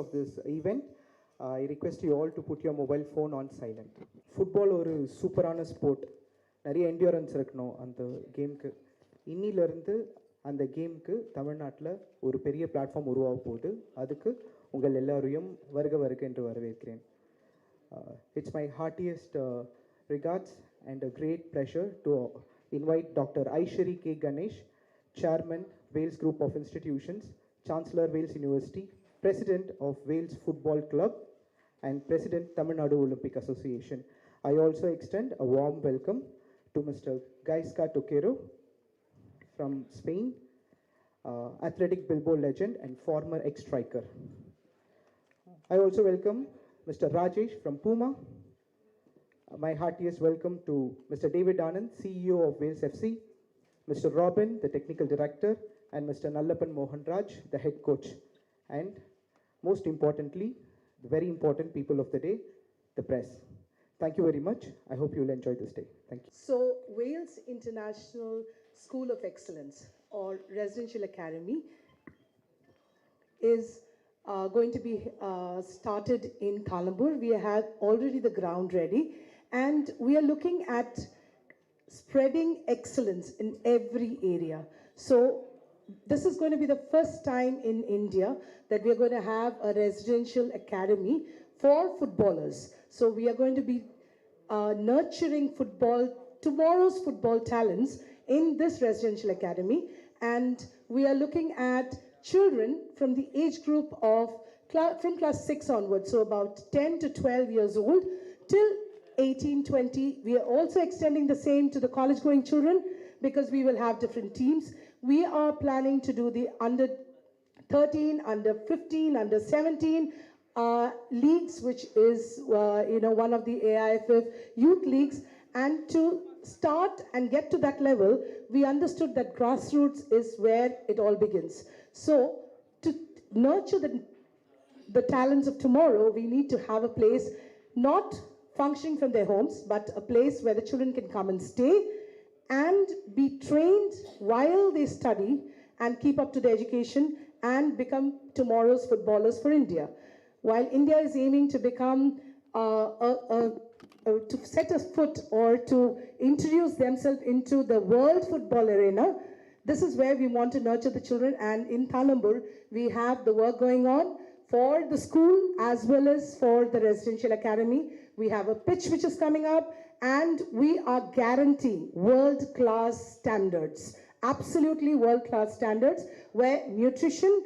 of this event. I request you all to put your mobile phone on silent football ஒரு சூப்பரான sport நிறைய endurance இருக்கணும் அந்த கேமுக்கு இன்னிலிருந்து அந்த கேமுக்கு தமிழ்நாட்டில் ஒரு பெரிய பிளாட்ஃபார்ம் உருவாக போகுது அதுக்கு உங்கள் எல்லோரையும் வருக வருக என்று வரவேற்கிறேன் it's my heartiest regards and a great pleasure to invite doctor Ishari K Ganesh chairman Vels group of institutions chancellor Vels university President of Wales Football Club, and President Tamil Nadu Olympic Association. I also extend a warm welcome to Mr. Gaiska Toquero from Spain, uh, athletic Bilbo legend and former ex-striker. I also welcome Mr. Rajesh from Puma. My heartiest welcome to Mr. David Anand, CEO of Wales FC, Mr. Robin, the technical director, and Mr. Nallapan Mohan Raj, the head coach. And most importantly, the very important people of the day, the press. Thank you very much. I hope you'll enjoy this day. Thank you. So, Wales International School of Excellence or Residential Academy is uh, going to be uh, started in Kalambur. We have already the ground ready, and we are looking at spreading excellence in every area. So, this is going to be the first time in India that we are going to have a residential academy for footballers. So, we are going to be uh, nurturing football, tomorrow's football talents in this residential academy. And we are looking at children from the age group of from class 6 onwards, so about 10 to 12 years old, till 18, 20. We are also extending the same to the college going children because we will have different teams. We are planning to do the under 13, under 15, under 17 uh, leagues, which is uh, you know one of the AIFF youth leagues, and to start and get to that level, we understood that grassroots is where it all begins. So to nurture the the talents of tomorrow, we need to have a place not functioning from their homes, but a place where the children can come and stay and be trained while they study and keep up to the education and become tomorrow's footballers for India. While India is aiming to become uh, a, a, a, to set a foot or to introduce themselves into the world football arena, this is where we want to nurture the children. And in Thalambur, we have the work going on for the school as well as for the residential academy. We have a pitch which is coming up, and we are guaranteeing world class standards, absolutely world class standards, where nutrition,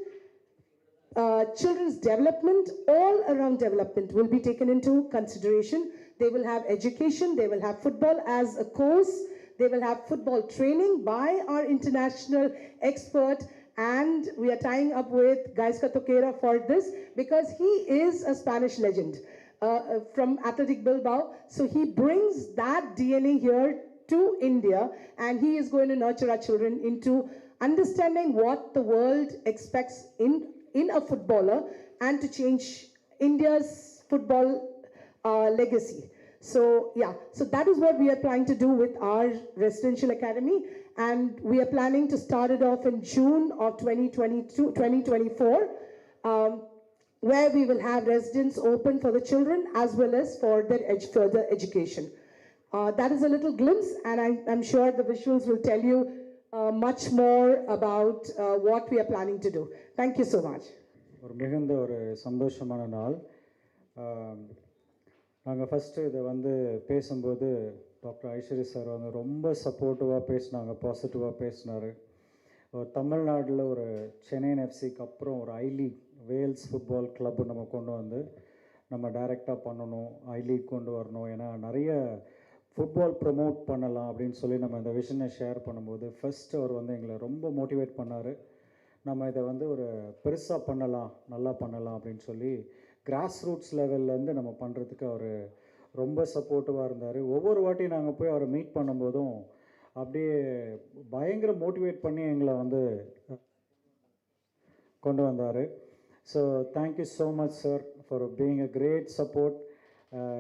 uh, children's development, all around development will be taken into consideration. They will have education, they will have football as a course, they will have football training by our international expert, and we are tying up with Gaiska Toquera for this because he is a Spanish legend uh, uh, from Athletic Bilbao. So he brings that DNA here to India, and he is going to nurture our children into understanding what the world expects in in a footballer and to change India's football uh, legacy. So yeah, so that is what we are planning to do with our residential academy, and we are planning to start it off in June of 2022, 2024, um, where we will have residence open for the children as well as for their ed- further education. Uh, that is a little glimpse, and I, I'm sure the visuals will tell you uh, much more about uh, what we are planning to do. Thank you so much. ஒரு மிகுந்த ஒரு சந்தோஷமான நாள் நாங்கள் first இதை வந்து பேசும்போது doctor Aishwarya sir வந்து ரொம்ப சப்போர்ட்டிவாக பேசினாங்க பாசிட்டிவாக பேசினார் தமிழ்நாட்டில் ஒரு சென்னை எஃப்சிக்கு அப்புறம் ஒரு I league Vels football club நம்ம கொண்டு வந்து நம்ம டைரெக்டாக பண்ணணும் ஐ லீக் கொண்டு வரணும். ஏன்னா நிறைய ஃபுட்பால் ப்ரமோட் பண்ணலாம் அப்படின்னு சொல்லி நம்ம இந்த விஷனை ஷேர் பண்ணும்போது ஃபர்ஸ்ட் அவர் வந்து எங்களை ரொம்ப மோட்டிவேட் பண்ணார். நம்ம இதை வந்து ஒரு பெருசாக பண்ணலாம் நல்லா பண்ணலாம் அப்படின்னு சொல்லி கிராஸ் ரூட்ஸ் லெவல்லேருந்து நம்ம பண்ணுறதுக்கு அவர் ரொம்ப சப்போர்ட்டிவாக இருந்தார். ஒவ்வொரு வாட்டியும் நாங்கள் போய் அவரை மீட் பண்ணும்போதும் அப்படியே பயங்கர மோட்டிவேட் பண்ணி எங்களை வந்து கொண்டு வந்தார். So thank you so much sir for being a great support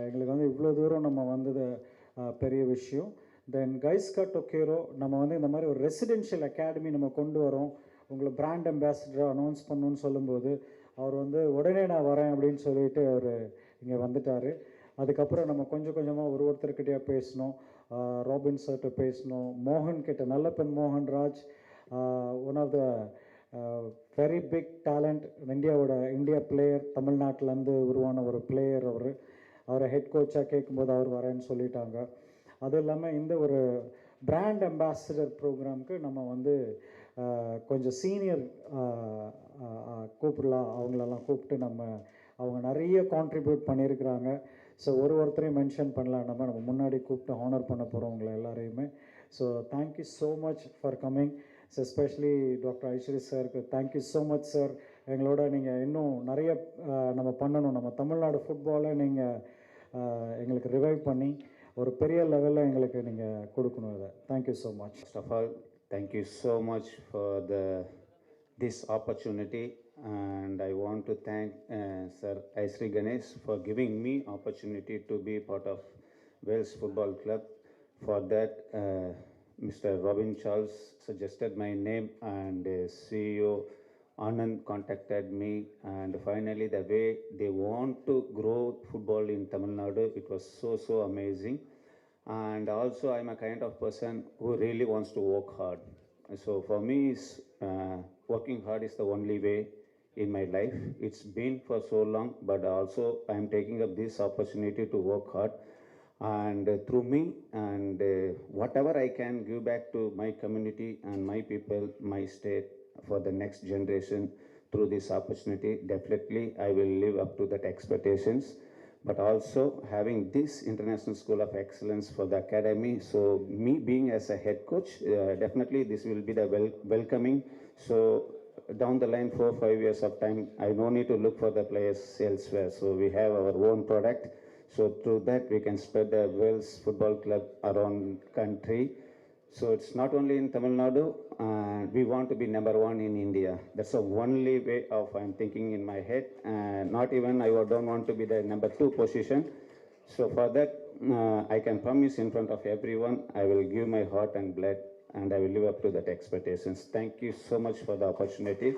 எங்களுக்கு வந்து இவ்வளோ தூரம் நம்ம வந்தது uh, பெரிய விஷயம். தென் கைஸ்கா டொக்கேரோ நம்ம வந்து இந்த மாதிரி ஒரு ரெசிடென்ஷியல் அகாடமி நம்ம கொண்டு வரோம். உங்களை பிராண்ட் அம்பாசிடராக அனௌன்ஸ் பண்ணணும்னு சொல்லும்போது அவர் வந்து உடனே நான் வரேன் அப்படின்னு சொல்லிட்டு அவர் இங்கே வந்துட்டார். அதுக்கப்புறம் நம்ம கொஞ்சம் கொஞ்சமாக ஒரு ஒருத்தர்கிட்டயா பேசணும் ராபின் சார்கிட்ட பேசணும் மோகன் கிட்ட நல்ல பெண் மோகன் Raj. One of the very big talent இந்தியாவோட இந்தியா பிளேயர் தமிழ்நாட்டிலேருந்து உருவான ஒரு பிளேயர் அவர். அவரை ஹெட் கோச்சாக கேட்கும்போது அவர் வரேன்னு சொல்லிட்டாங்க. அது இல்லாமல் இந்த ஒரு பிராண்ட் அம்பாசிடர் ப்ரோக்ராம்க்கு நம்ம வந்து கொஞ்சம் சீனியர் கூப்பிடலாம் அவங்களெல்லாம் கூப்பிட்டு நம்ம அவங்க நிறைய கான்ட்ரிபியூட் பண்ணியிருக்கிறாங்க. ஸோ ஒரு ஒருத்தரையும் மென்ஷன் பண்ணலாம் நம்ம நம்ம முன்னாடி கூப்பிட்டு ஹானர் பண்ண போகிறவங்கள எல்லாரையுமே. So thank you so much for coming especially doctor Ishari சாருக்கு தேங்க்யூ ஸோ மச் சார் எங்களோட நீங்கள் இன்னும் நிறைய நம்ம பண்ணணும் நம்ம தமிழ்நாடு ஃபுட்பாலை நீங்கள் எங்களுக்கு ரிவைவ் பண்ணி ஒரு பெரிய லெவலில் எங்களுக்கு நீங்கள் கொடுக்கணும் இதை thank you so much first of all thank you so much for the this opportunity and I want to thank sir Ishari Ganesh for giving me opportunity to be part of Vels football club for For Mr. Robin Charles suggested my name, and uh, CEO Anand contacted me, and finally, the way they want to grow football in Tamil Nadu, it was so so amazing. And also i'm a kind of person who really wants to work hard. So for me uh, working hard is the only way in my life. It's been for so long but also i'm taking up this opportunity to work hard and through me and uh, whatever i can give back to my community and my people my state for the next generation through this opportunity definitely i will live up to that expectations. But also having this international school of excellence for the academy so me being as a head coach uh, definitely this will be the wel- welcoming. So down the line four five years of time i no need to look for the players elsewhere. So we have our own product so through that we can spread the wales football club around country so it's not only in Tamil Nadu, uh, we want to be number one in India. That's the only way of I'm thinking in my head. And not even I don't want to be the number two position. So for that, uh, I can promise in front of everyone, I will give my heart and blood, and I will live up to that expectations. Thank you so much for the opportunity,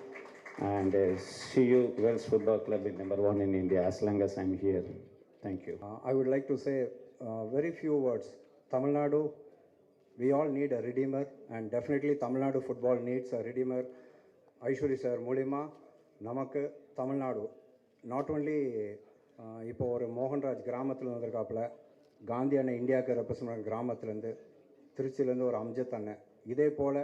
and uh, see you Wales Football Club in number one in India as long as I'm here. Thank you. Uh, I would like to say uh, very few words. Tamil Nadu, we all need a redeemer, and definitely Tamil Nadu football needs a redeemer. Ishari sir மூலிமா நமக்கு Tamil Nadu not only இப்போ ஒரு மோகன்ராஜ் கிராமத்தில் வந்திருக்காப்புல காந்தி அண்ணன் இந்தியாவுக்கு represent கிராமத்துலேருந்து திருச்சியிலேருந்து ஒரு அம்ஜத் அண்ணன் இதே போல்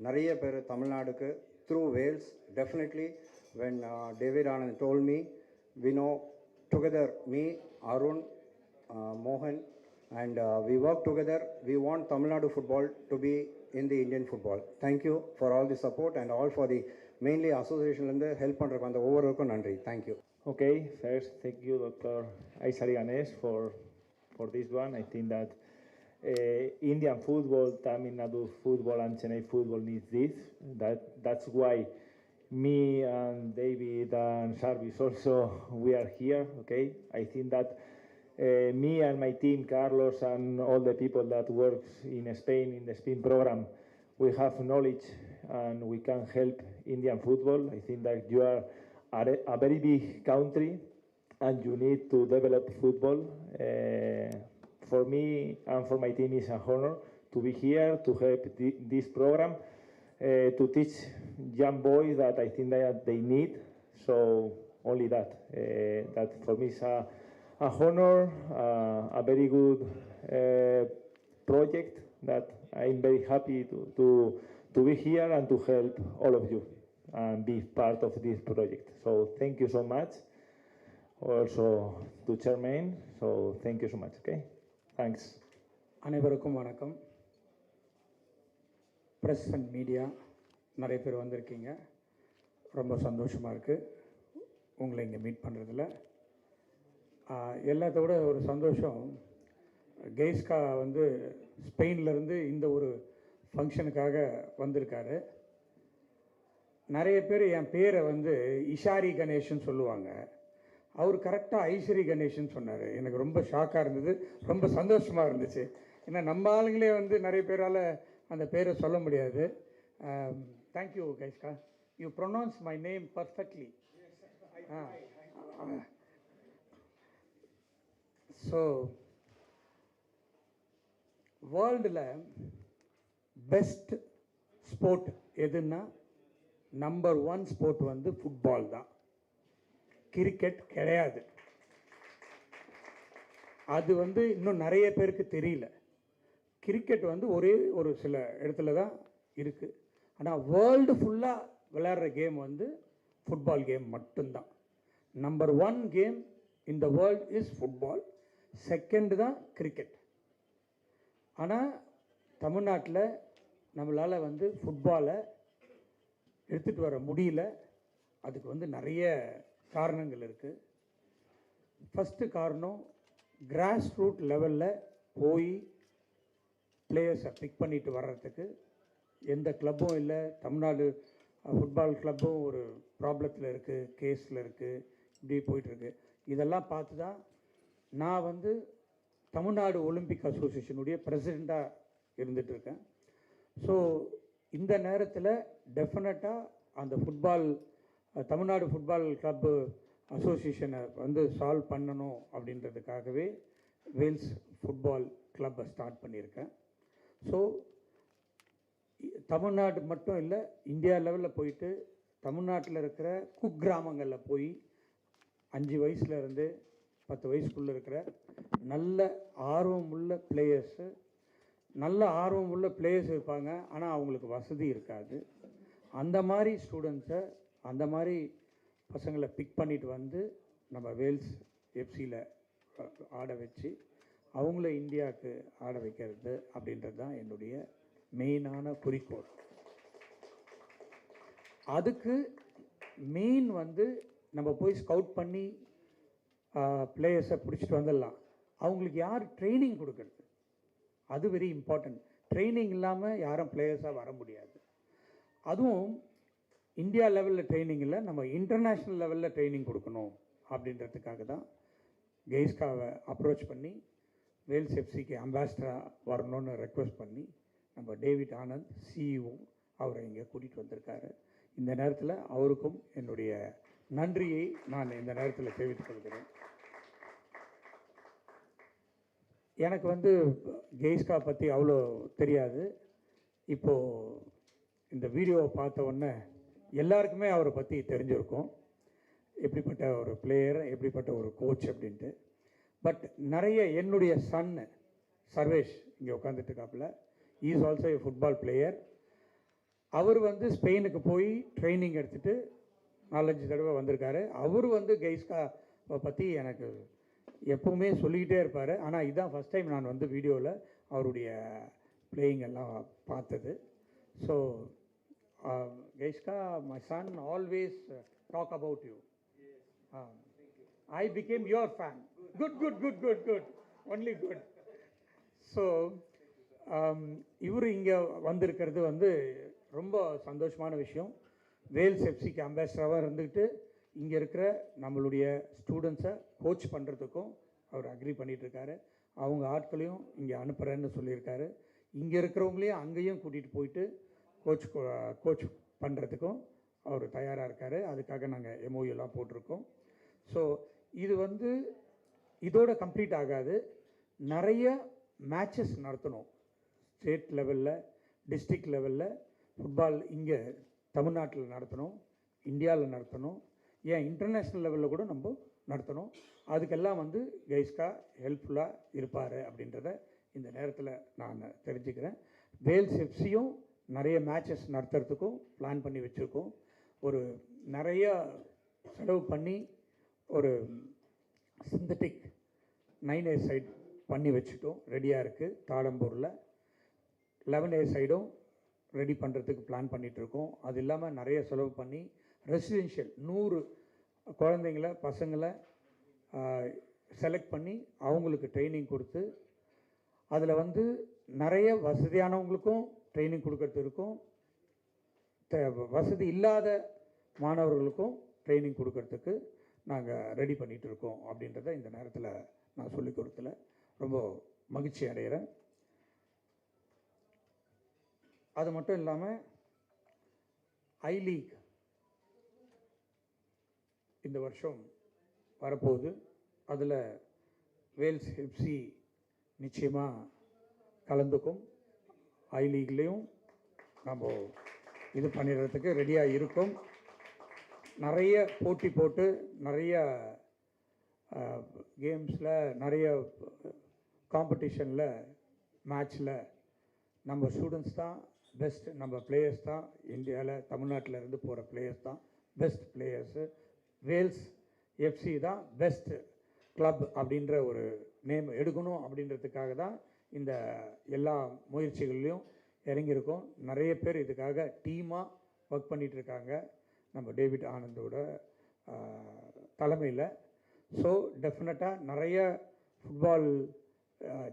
நிறைய பேர் தமிழ்நாடுக்கு through Vels definitely when David Anand told me we know together me Arun uh, Mohan, and uh, we work together. We want Tamil Nadu football to be in the Indian football. Thank you for all the support and all for the mainly associationலேருந்து help பண்ணுறக்கு அந்த ஒவ்வொருவருக்கும் நன்றி thank you Okay, first, thank you, Dr. Aishari Ganesh, for, for this one. I think that uh, Indian football, Tamil Nadu football, and Chennai football needs this. That, that's why me and David and Sarvis also, we are here, okay? I think that uh, me and my team, Carlos, and all the people that works in Spain, in the Spain program, we have knowledge and we can help Indian football. I think that you are a, very big country and you need to develop football. Uh, for me and for my team, it's an honor to be here to help thi- this program uh, to teach young boys that I think that they need. So only that. Uh, that for me is a, a honor, uh, a very good uh, project that I'm very happy to, to, to be here and to help all of you and be part of this project. So thank you so much. Also to Chairman. So thank you so much. Okay. Thanks. அனைவருக்கும் வணக்கம் press and media நிறைய பேர் வந்திருக்கீங்க. ரொம்ப சந்தோஷமாக இருக்குது உங்களை இங்கே மீட் பண்ணுறதுல எல்லாத்தோட ஒரு சந்தோஷம் கெய்ஸ்கா வந்து ஸ்பெயின்லேருந்து இந்த ஒரு ஃபங்க்ஷனுக்காக வந்திருக்காரு. நிறைய பேர் என் பேரை வந்து இஷாரி கணேஷ்னு சொல்லுவாங்க. அவர் கரெக்டாக ஐஸ்வரி கணேஷ்னு சொன்னார். எனக்கு ரொம்ப ஷாக்காக இருந்தது. ரொம்ப சந்தோஷமாக இருந்துச்சு. ஏன்னா நம்ம ஆளுங்களே வந்து நிறைய பேரால் அந்த பேரை சொல்ல முடியாது. Gaizka you pronounce my name perfectly so வேர்ல்டில் பெஸ்ட் ஸ்போர்ட் எதுன்னா நம்பர் ஒன் ஸ்போர்ட் வந்து ஃபுட்பால் தான். கிரிக்கெட் கிடையாது. அது வந்து இன்னும் நிறைய பேருக்கு தெரியல. கிரிக்கெட் வந்து ஒரே ஒரு சில இடத்துல தான் இருக்குது ஆனால் வேர்ல்டு ஃபுல்லாக விளையாடுற கேம் வந்து ஃபுட்பால் கேம் மட்டும்தான். நம்பர் ஒன் கேம் இந்த வேர்ல்ட் இஸ் ஃபுட்பால் செகண்டு தான் கிரிக்கெட் ஆனால் தமிழ்நாட்டில் நம்மளால் வந்து ஃபுட்பாலை எடுத்துகிட்டு வர முடியல. அதுக்கு வந்து நிறைய காரணங்கள் இருக்குது ஃபஸ்ட்டு காரணம் கிராஸ் ரூட் லெவலில் போய் பிளேயர்ஸை பிக் பண்ணிட்டு வர்றதுக்கு எந்த கிளப்பும் இல்லை. தமிழ்நாடு ஃபுட்பால் கிளப்பும் ஒரு ப்ராப்ளத்தில் இருக்குது கேஸில் இருக்குது இப்படி போயிட்டுருக்கு இதெல்லாம் பார்த்து தான் நான் வந்து தமிழ்நாடு ஒலிம்பிக் அசோசியேஷனுடைய பிரசிடெண்ட்டாக இருந்துகிட்ருக்கேன் ஸோ இந்த நேரத்தில் டெஃபினட்டாக அந்த ஃபுட்பால் தமிழ்நாடு ஃபுட்பால் கிளப்பு அசோசியேஷனை வந்து சால்வ் பண்ணணும் அப்படின்றதுக்காகவே வேல்ஸ் ஃபுட்பால் கிளப்பை ஸ்டார்ட் பண்ணியிருக்கேன். ஸோ தமிழ்நாடு மட்டும் இல்லை இந்தியா லெவலில் போயிட்டு தமிழ்நாட்டில் இருக்கிற குக்கிராமங்களில் போய் அஞ்சு வயசுலேருந்து பத்து வயசுக்குள்ளே இருக்கிற நல்ல ஆர்வம் உள்ள பிளேயர்ஸு நல்ல ஆர்வம் உள்ள பிளேயர்ஸ் இருப்பாங்க. ஆனால் அவங்களுக்கு வசதி இருக்காது. அந்த மாதிரி ஸ்டூடெண்ட்ஸை அந்த மாதிரி பசங்களை பிக் பண்ணிட்டு வந்து நம்ம வேல்ஸ் எஃப்சியில் ஆட வச்சு அவங்கள இந்தியாவுக்கு ஆட வைக்கிறது அப்படின்றது தான் என்னுடைய மெயினான குறிக்கோள். அதுக்கு மெயின் வந்து நம்ம போய் ஸ்கவுட் பண்ணி பிளேயர்ஸை பிடிச்சிட்டு வந்துடலாம். அவங்களுக்கு யார் ட்ரைனிங் கொடுக்கறது? அது வெரி இம்பார்ட்டன்ட் ட்ரைனிங் இல்லாமல் யாரும் பிளேயர்ஸாக வர முடியாது. அதுவும் இந்தியா லெவலில் ட்ரைனிங் இல்லை நம்ம இன்டர்நேஷ்னல் லெவலில் ட்ரைனிங் கொடுக்கணும் அப்படின்றதுக்காக தான் கெய்ஸ்காவை அப்ரோச் பண்ணி வேல்ஸ் எஃப்சிக்கு அம்பாசிடராக வரணும்னு ரெக்வஸ்ட் பண்ணி நம்ம டேவிட் ஆனந்த் சிஇஓ அவரை இங்கே கூட்டிகிட்டு வந்திருக்காரு. இந்த நேரத்தில் அவருக்கும் என்னுடைய நன்றியை நான் இந்த நேரத்தில் தெரிவித்துக் கொள்கிறேன். எனக்கு வந்து கெய்ஸ்கா பற்றி அவ்வளோ தெரியாது. இப்போது இந்த வீடியோவை பார்த்த உடனே எல்லாருக்குமே அவரை பற்றி தெரிஞ்சிருக்கும். எப்படிப்பட்ட ஒரு பிளேயர் எப்படிப்பட்ட ஒரு கோச் அப்படின்ட்டு. பட் நிறைய என்னுடைய சன்னு சர்வேஷ் இங்கே உட்காந்துட்டு இருக்காப்புல. Is also a football player அவர் வந்து ஸ்பெயினுக்கு போய் ட்ரைனிங் எடுத்துகிட்டு நாலஞ்சு தடவை வந்திருக்காரு. அவர் வந்து கெய்ஸ்கா பற்றி எனக்கு எப்பவுமே சொல்லிக்கிட்டே இருப்பார். ஆனால் இதுதான் ஃபஸ்ட் டைம் நான் வந்து வீடியோவில் அவருடைய பிளேயிங் எல்லாம் பார்த்தது. So Gaizka my son always talk about you I became your fan good good good good good only good so இவர் இங்கே வந்திருக்கிறது வந்து ரொம்ப சந்தோஷமான விஷயம். வேல்ஸ் எஃப்சிக்கு அம்பாசிடராக இருந்துக்கிட்டு இங்கே இருக்கிற நம்மளுடைய ஸ்டூடெண்ட்ஸை கோச் பண்ணுறதுக்கும் அவர் அக்ரி பண்ணிகிட்ருக்காரு அவங்க ஆட்களையும் இங்கே அனுப்புகிறேன்னு சொல்லியிருக்காரு. இங்கே இருக்கிறவங்களையும் அங்கேயும் கூட்டிகிட்டு போயிட்டு கோச் கோச் பண்ணுறதுக்கும் அவர் தயாராக இருக்கார். அதுக்காக நாங்கள் எம்ஓயெல்லாம் போட்டிருக்கோம். ஸோ இது வந்து இதோட கம்ப்ளீட் ஆகாது. நிறைய மேட்சஸ் நடத்தணும். ஸ்டேட் லெவலில் டிஸ்ட்ரிக்ட் லெவலில் ஃபுட்பால் இங்கே தமிழ்நாட்டில் நடத்தணும் இந்தியாவில் நடத்தணும் ஏன் இன்டர்நேஷ்னல் லெவலில் கூட நம்ம நடத்தணும். அதுக்கெல்லாம் வந்து கெய்ஸ்கா ஹெல்ப்ஃபுல்லாக இருப்பார் அப்படின்றத இந்த நேரத்தில் நான் தெரிஞ்சுக்கிறேன். வேல்ஸ் எஃப்சியும் நிறைய மேட்சஸ் நடத்துறதுக்கும் பிளான் பண்ணி வச்சுருக்கோம். ஒரு நிறைய செலவு பண்ணி ஒரு சிந்தட்டிக் நைன் ஏ சைட் பண்ணி வச்சுட்டோம். ரெடியாக இருக்குது தாடம்பூரில் லெவன் ஏ சைடும் ரெடி பண்ணுறதுக்கு பிளான் பண்ணிகிட்ருக்கோம் அது இல்லாமல் நிறைய செலவு பண்ணி ரெசிடென்ஷியல் நூறு குழந்தைங்கள பசங்களை செலக்ட் பண்ணி அவங்களுக்கு ட்ரைனிங் கொடுத்து அதில் வந்து நிறைய வசதியானவங்களுக்கும் ட்ரைனிங் கொடுக்கறது இருக்கும். வசதி இல்லாத மாணவர்களுக்கும் ட்ரைனிங் கொடுக்கறதுக்கு நாங்கள் ரெடி பண்ணிகிட்டு இருக்கோம் அப்படின்றத இந்த நேரத்தில் நான் சொல்லிக் கொடுத்துல ரொம்ப மகிழ்ச்சி அடைகிறேன் அது மட்டும் இல்லாமல் ஐ லீக் இந்த வருஷம் வரப்போகுது. அதில் வேல்ஸ் எஃப்சி நிச்சயமாக கலந்துக்கும். ஐ லீக்லேயும் நம்ம இது பண்ணிடுறதுக்கு ரெடியாக இருக்கும். நிறைய போட்டி போட்டு நிறைய கேம்ஸில் நிறைய காம்படிஷனில் மேட்ச்சில் நம்ம ஸ்டூடெண்ட்ஸ் தான் பெஸ்ட் நம்ம பிளேயர்ஸ் தான். இந்தியாவில் தமிழ்நாட்டில் இருந்து போகிற பிளேயர்ஸ் தான் பெஸ்ட் பிளேயர்ஸு வேல்ஸ் எஃப்சி தான் பெஸ்ட் கிளப் அப்படின்ற ஒரு நேம் எடுக்கணும் அப்படின்றதுக்காக தான் இந்த எல்லா முயற்சிகள்லையும் இறங்கியிருக்கோம். நிறைய பேர் இதுக்காக டீமாக ஒர்க் பண்ணிகிட்ருக்காங்க இருக்காங்க. நம்ம டேவிட் ஆனந்தோட தலைமையில். ஸோ டெஃபினட்டாக நிறைய ஃபுட்பால்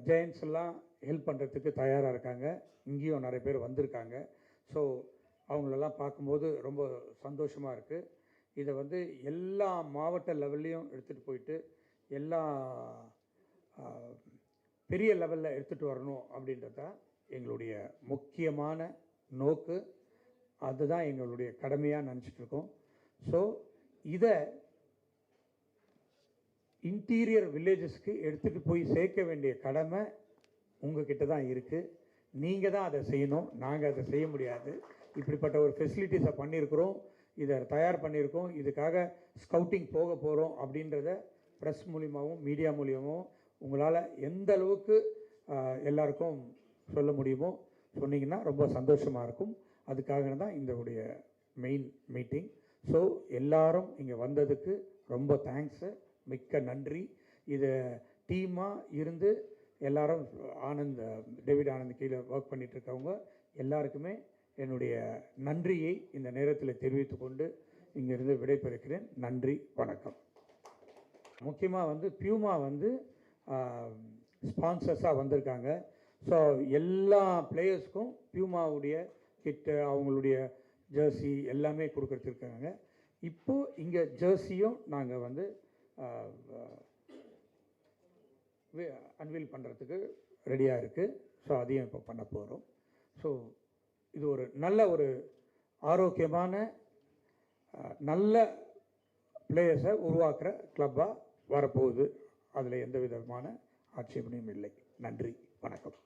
ஜெயின்ஸ் எல்லாம் ஹெல்ப் பண்ணுறதுக்கு தயாராக இருக்காங்க. இங்கேயும் நிறைய பேர் வந்திருக்காங்க. ஸோ அவங்களெல்லாம் பார்க்கும்போது ரொம்ப சந்தோஷமாக இருக்குது இதை வந்து எல்லா மாவட்ட லெவல்லையும் எடுத்துகிட்டு போயிட்டு எல்லா பெரிய லெவலில் எடுத்துகிட்டு வரணும் அப்படின்றது தான் எங்களுடைய முக்கியமான நோக்கு. அதுதான் எங்களுடைய கடமையாக நினச்சிட்ருக்கோம் ஸோ இதை இன்டீரியர் வில்லேஜஸ்க்கு எடுத்துகிட்டு போய் சேர்க்க வேண்டிய கடமை உங்ககிட்ட தான் இருக்குது நீங்கள் தான் அதை செய்யணும். நாங்கள் அதை செய்ய முடியாது. இப்படிப்பட்ட ஒரு ஃபெசிலிட்டிஸை பண்ணியிருக்கிறோம் இதை தயார் பண்ணியிருக்கோம் இதுக்காக ஸ்கவுட்டிங் போக போகிறோம் அப்படின்றத ப்ரெஸ் மூலியமாகவும் மீடியா மூலியமாகவும் உங்களால் எந்த அளவுக்கு எல்லாருக்கும் சொல்ல முடியுமோ சொன்னீங்கன்னா ரொம்ப சந்தோஷமாக இருக்கும். அதுக்காக தான் இந்த உடைய மெயின் மீட்டிங் ஸோ எல்லாரும் இங்கே வந்ததுக்கு ரொம்ப தேங்க்ஸு மிக்க நன்றி. இதை டீமாக இருந்து எல்லாரும் ஆனந்த் டேவிட் ஆனந்த் கீழே ஒர்க் பண்ணிகிட்ருக்கவங்க எல்லாருக்குமே என்னுடைய நன்றியை இந்த நேரத்தில் தெரிவித்து கொண்டு இங்கிருந்து விடைபெறுகிறேன். நன்றி வணக்கம். முக்கியமாக வந்து பியூமா வந்து ஸ்பான்சர்ஸாக வந்திருக்காங்க. ஸோ எல்லா பிளேயர்ஸ்க்கும் பியூமாவுடைய கிட்டு அவங்களுடைய ஜெர்சி எல்லாமே கொடுக்கறதுருக்காங்க இப்போது இங்கே ஜெர்சியும் நாங்கள் வந்து அன்வீல் பண்ணுறதுக்கு ரெடியாக இருக்குது ஸோ அதையும் இப்போ பண்ண போகிறோம் ஸோ இது ஒரு நல்ல ஒரு ஆரோக்கியமான நல்ல பிளேயர்ஸை உருவாக்குற கிளப்பாக வரப்போகுது. அதில் எந்த விதமான ஆட்சேபனையும் இல்லை. நன்றி. வணக்கம்.